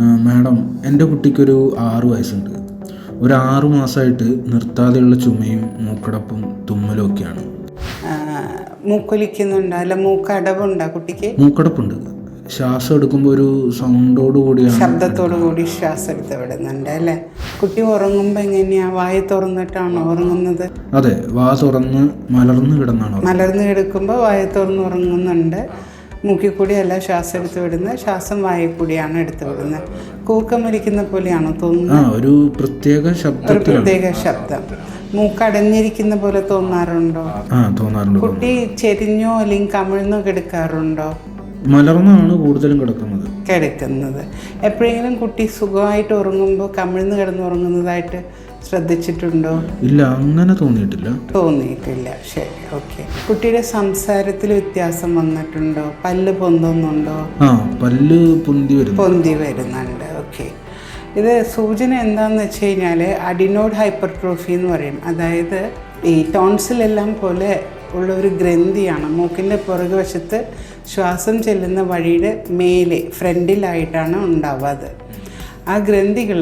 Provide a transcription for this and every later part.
Madam എന്റെ കുട്ടിക്കൊരു ആറു വയസ്സുണ്ട്. ഒരു ആറു മാസമായിട്ട് നിർത്താതെയുള്ള ചുമയും മൂക്കടപ്പും തുമ്മലും ഒക്കെയാണ് ആ, മൂക്കൊലിക്കുന്നുണ്ടോ? അല്ല മൂക്കടവുണ്ടോ കുട്ടിക്ക്? മൂക്കടപ്പുണ്ട്. ശ്വാസം എടുക്കുമ്പോൾ ഒരു സൗണ്ടോട് കൂടിയാണ്. ശബ്ദത്തോടു കൂടി ശ്വാസം എടുത്ത് വിടുന്നുണ്ട് അല്ലേ? കുട്ടി ഉറങ്ങുമ്പോൾ എങ്ങനെയാ? വായ തുറന്നിട്ടാണോ ഉറങ്ങുന്നത്? അതെ വാ തുറന്ന് മലർന്നു കിടന്നാണ് മലർന്നു മലർന്ന് കിടക്കുമ്പോൾ വായ തുറന്ന് ഉറങ്ങുന്നുണ്ട്. മൂക്കിൽ കൂടിയല്ല ശ്വാസം എടുത്ത് വിടുന്നത്. ശ്വാസം വായിൽ കൂടിയാണ് എടുത്ത് വിടുന്നത്. കൂക്കം വലിക്കുന്ന പോലെയാണോ തോന്നുന്നത്? ഒരു പ്രത്യേക ഒരു പ്രത്യേക ശബ്ദം. മൂക്കടഞ്ഞിരിക്കുന്ന പോലെ തോന്നാറുണ്ട്? കുട്ടി ചെരിഞ്ഞോ അല്ലെങ്കിൽ കമിഴ്ന്നോ കിടക്കാറുണ്ടോ? മലർന്നാണ് കൂടുതലും കിടക്കുന്നത്. കിടക്കുന്നത്. എപ്പോഴെങ്കിലും കുട്ടി സുഖമായിട്ട് ഉറങ്ങുമ്പോൾ കമിഴ്ന്ന് കിടന്ന് ഉറങ്ങുന്നതായിട്ട് ശ്രദ്ധിച്ചിട്ടുണ്ടോ? ഇല്ല അങ്ങനെ തോന്നിയിട്ടില്ല. തോന്നിയിട്ടില്ല. ശരി ഓക്കെ. കുട്ടിയുടെ സംസാരത്തിൽ വ്യത്യാസം വന്നിട്ടുണ്ടോ? പല്ല് പൊന്തുന്നുണ്ടോ? ആ പല്ല് പൊന്തി വരുന്നു പൊന്തി വരുന്നുണ്ട്. ഓക്കെ. ഇത് സൂചന എന്താണെന്ന് വെച്ച് കഴിഞ്ഞാൽ അഡിനോഡ് ഹൈപ്പർട്രോഫി എന്ന് പറയും. അതായത് ഈ ടോൺസിലെല്ലാം പോലെ ഉള്ള ഒരു ഗ്രന്ഥിയാണ്. മൂക്കിന്റെ പുറകുവശത്ത് ശ്വാസം ചെല്ലുന്ന വഴിയുടെ മേലെ ഫ്രണ്ടിലായിട്ടാണ് ഉണ്ടാവുക അത്. ആ ഗ്രന്ഥികൾ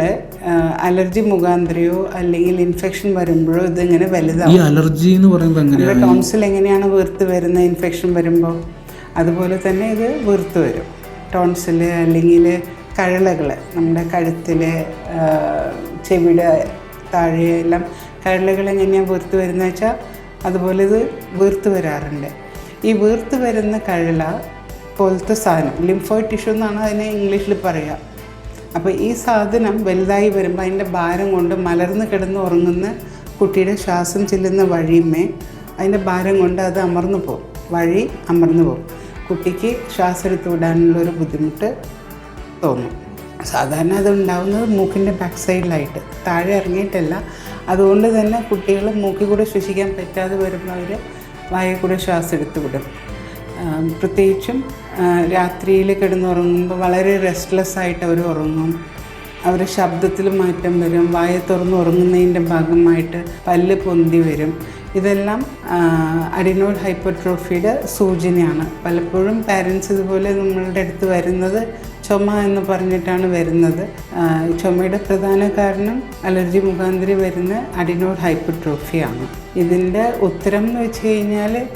അലർജി മുഖാന്തരയോ അല്ലെങ്കിൽ ഇൻഫെക്ഷൻ വരുമ്പോഴോ ഇതിങ്ങനെ വലുതാവും. ഈ അലർജി എന്ന് പറയുമ്പോൾ എങ്ങനെയാ? ടോൺസിൽ എങ്ങനെയാണ് വീർത്ത് വരുന്ന ഇൻഫെക്ഷൻ വരുമ്പോൾ അതുപോലെ തന്നെ ഇത് വീർത്ത് വരും. ടോൺസിൽ അല്ലെങ്കിൽ കഴളകൾ നമ്മുടെ കഴുത്തിൽ ചെവിയുടെ താഴെ എല്ലാം കഴളകൾ എങ്ങനെയാണ് വീർത്ത് വരുന്നത് വെച്ചാൽ അതുപോലെ ഇത് വീർത്ത് വരാറുണ്ട്. ഈ വീർത്ത് വരുന്ന കഴള പോലത്തെ സാധനം ലിംഫോയിഡ് ടിഷ്യൂ എന്നാണ് അതിനെ ഇംഗ്ലീഷിൽ പറയുക അപ്പോൾ ഈ സാധനം വലുതായി വരുമ്പോൾ അതിന്റെ ഭാരം കൊണ്ട് മലർന്ന് കിടന്ന് ഉറങ്ങുന്ന കുട്ടിയുടെ ശ്വാസം ചെല്ലുന്ന വഴിയുമേ അതിന്റെ ഭാരം കൊണ്ട് അത് അമർന്നു പോകും. വഴി അമർന്നു പോകും. കുട്ടിക്ക് ശ്വാസം എടുത്ത് വിടാനുള്ളൊരു ബുദ്ധിമുട്ട് തോന്നും. സാധാരണ അത് ഉണ്ടാവുന്നത് മൂക്കിന്റെ ബാക്ക് സൈഡിലായിട്ട് താഴെ ഇറങ്ങിയിട്ടല്ല. അതുകൊണ്ട് തന്നെ കുട്ടികൾ മൂക്കിൽ കൂടെ ശ്വസിക്കാൻ പറ്റാതെ വരുമ്പോൾ അവർ വായിൽ കൂടെ ശ്വാസം എടുത്ത് വിടും. പ്രത്യേകിച്ചും രാത്രിയിൽ കിടന്നുറങ്ങുമ്പോൾ വളരെ റെസ്റ്റ്ലെസ് ആയിട്ട് അവർ ഉറങ്ങും. അവരുടെ ശബ്ദത്തിൽ മാറ്റം വരും. വായ തുറന്ന് ഉറങ്ങുന്നതിന്റെ ഭാഗമായിട്ട് പല്ല് പൊന്തി വരും. ഇതെല്ലാം അഡിനോൾ ഹൈപ്പർട്രോഫിയുടെ സൂചനയാണ്. പലപ്പോഴും പാരൻസ് ഇതുപോലെ നമ്മളുടെ അടുത്ത് വരുന്നത് ചുമ എന്ന് പറഞ്ഞിട്ടാണ് വരുന്നത്. ചുമയുടെ പ്രധാന കാരണം അലർജി മുഖാന്തരം വരുന്ന അഡിനോൾ ഹൈപ്പർട്രോഫിയാണ്. ഇതിന്റെ ഉത്തരം എന്ന് വെച്ച് കഴിഞ്ഞാൽ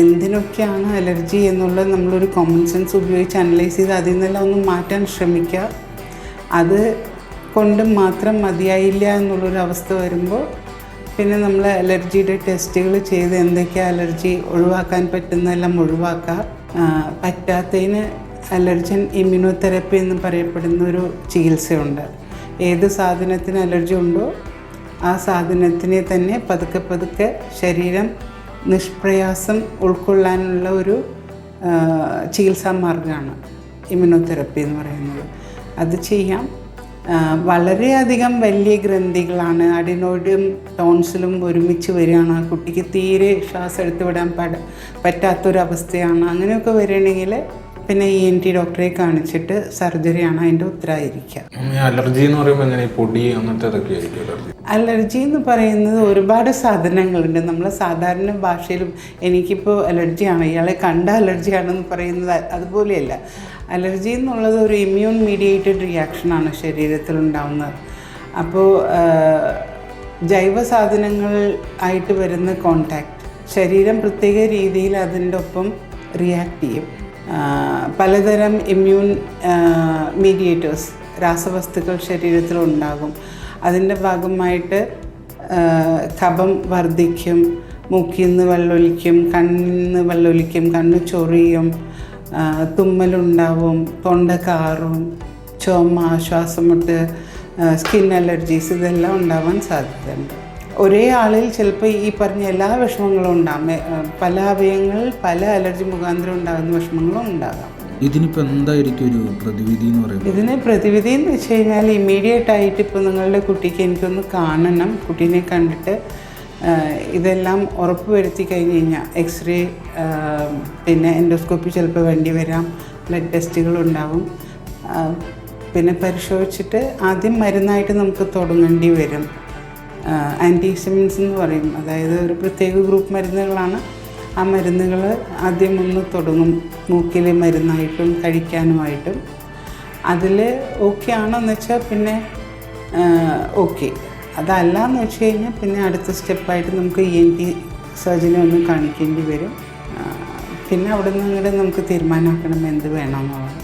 എന്തിനൊക്കെയാണ് അലർജി എന്നുള്ളത് നമ്മളൊരു കോമൺ സെൻസ് ഉപയോഗിച്ച് അനലൈസ് ചെയ്ത് അതിൽ നിന്നെല്ലാം ഒന്ന് മാറ്റാൻ ശ്രമിക്കുക. അത് കൊണ്ട് മാത്രം മതിയായില്ല എന്നുള്ളൊരു അവസ്ഥ വരുമ്പോൾ പിന്നെ നമ്മൾ അലർജിയുടെ ടെസ്റ്റുകൾ ചെയ്ത് എന്തൊക്കെയാണ് അലർജി ഒഴിവാക്കാൻ പറ്റുന്നതെല്ലാം ഒഴിവാക്കുക. പറ്റാത്തതിന് അലർജൻ ഇമ്മ്യൂണോതെറപ്പി എന്ന് പറയപ്പെടുന്ന ഒരു ചികിത്സയുണ്ട്. ഏത് സാധനത്തിന് അലർജി ഉണ്ടോ ആ സാധനത്തിനെ തന്നെ പതുക്കെ പതുക്കെ ശരീരം നിഷ്പ്രയാസം ഉൾക്കൊള്ളാനുള്ള ഒരു ചികിത്സാ മാർഗമാണ് ഇമ്യൂണോതെറപ്പി എന്ന് പറയുന്നത്. അത് ചെയ്യാം. വളരെയധികം വലിയ ഗ്രന്ഥികളാണ്. അഡിനോയിഡും ടോൺസിലും ഒരുമിച്ച് വരികയാണ്. ആ കുട്ടിക്ക് തീരെ ശ്വാസം എടുത്ത് വിടാൻ പാട പറ്റാത്തൊരവസ്ഥയാണ്. അങ്ങനെയൊക്കെ വരികയാണെങ്കിൽ പിന്നെ ഇ എൻ ടി ഡോക്ടറെ കാണിച്ചിട്ട് സർജറിയാണ് അതിന്റെ ഉത്തരവായിരിക്കുക. അലർജി എന്ന് പറയുമ്പോൾ എങ്ങനെ പൊടി അങ്ങനത്തെ അതൊക്കെ അലർജി എന്ന് പറയുന്നത് ഒരുപാട് സാധനങ്ങളുണ്ട്. നമ്മൾ സാധാരണ ഭാഷയിലും എനിക്കിപ്പോൾ അലർജിയാണ് ഇയാളെ കണ്ട അലർജിയാണെന്ന് പറയുന്നത് അതുപോലെയല്ല. അലർജി എന്നുള്ളത് ഒരു ഇമ്മ്യൂൺ മീഡിയേറ്റഡ് റിയാക്ഷനാണ് ശരീരത്തിൽ ഉണ്ടാവുന്നത്. അപ്പോൾ ജൈവ സാധനങ്ങൾ ആയിട്ട് വരുന്ന കോണ്ടാക്ട് ശരീരം പ്രത്യേക രീതിയിൽ അതിന്റെ ഒപ്പം റിയാക്ട് ചെയ്യും. പലതരം ഇമ്മ്യൂൺ മീഡിയേറ്റേഴ്സ് രാസവസ്തുക്കൾ ശരീരത്തിൽ ഉണ്ടാകും അതിന്റെ ഭാഗമായിട്ട് കഫം വർദ്ധിക്കും മൂക്കിൽ നിന്ന് വെള്ളമൊലിക്കും കണ്ണിൽ നിന്ന് വെള്ളമൊലിക്കും കണ്ണ് ചൊറിയും തുമ്മലുണ്ടാവും തൊണ്ട കാറും ചുമ ശ്വാസമുട്ട് സ്കിൻ അലർജീസ് ഇതെല്ലാം ഉണ്ടാവാൻ സാധ്യതയുണ്ട്. ഒരേ ആളിൽ ചിലപ്പോൾ ഈ പറഞ്ഞ എല്ലാ വിഷമങ്ങളും ഉണ്ടാകും പല അവയവങ്ങളിൽ പല അലർജി മുഖാന്തരം ഉണ്ടാകുന്ന വിഷമങ്ങളും ഉണ്ടാകാം. ഇതിനിപ്പോൾ എന്തായിരിക്കും ഒരു പ്രതിവിധി എന്ന് പറയുന്നത് ഇതിന് പ്രതിവിധി എന്ന് വെച്ച് കഴിഞ്ഞാൽ ഇമ്മീഡിയറ്റ് ആയിട്ട് ഇപ്പോൾ നിങ്ങളുടെ കുട്ടിക്ക് എനിക്കൊന്ന് കാണണം. കുട്ടീനെ കണ്ടിട്ട് ഇതെല്ലാം ഉറപ്പ് വരുത്തി കഴിഞ്ഞ് കഴിഞ്ഞാൽ എക്സ്റേ പിന്നെ എൻഡോസ്കോപ്പി ചിലപ്പോൾ വേണ്ടി വരാം. ബ്ലഡ് ടെസ്റ്റുകൾ ഉണ്ടാവും. പിന്നെ പരിശോധിച്ചിട്ട് ആദ്യം മരുന്നായിട്ട് നമുക്ക് തുടങ്ങേണ്ടി വരും. ആന്റിഹിസ്റ്റമിൻസ് എന്ന് പറയും. അതായത് ഒരു പ്രത്യേക ഗ്രൂപ്പ് മരുന്നുകളാണ്. ആ മരുന്നുകൾ ആദ്യം ഒന്ന് തുടങ്ങും. മൂക്കിലെ മരുന്നായിട്ടും കഴിക്കാനുമായിട്ടും. അതിൽ ഓക്കെ ആണോന്ന് വെച്ചാൽ പിന്നെ ഓക്കെ അതല്ല എന്ന് വെച്ച് കഴിഞ്ഞാൽ പിന്നെ അടുത്ത സ്റ്റെപ്പായിട്ട് നമുക്ക് ഇ എൻ ടി സർജനെ ഒന്ന് കാണിക്കേണ്ടി വരും. പിന്നെ അവിടെ നിന്ന് അങ്ങോട്ട് നമുക്ക് തീരുമാനമാക്കണം എന്ത് വേണമെന്നുള്ളത്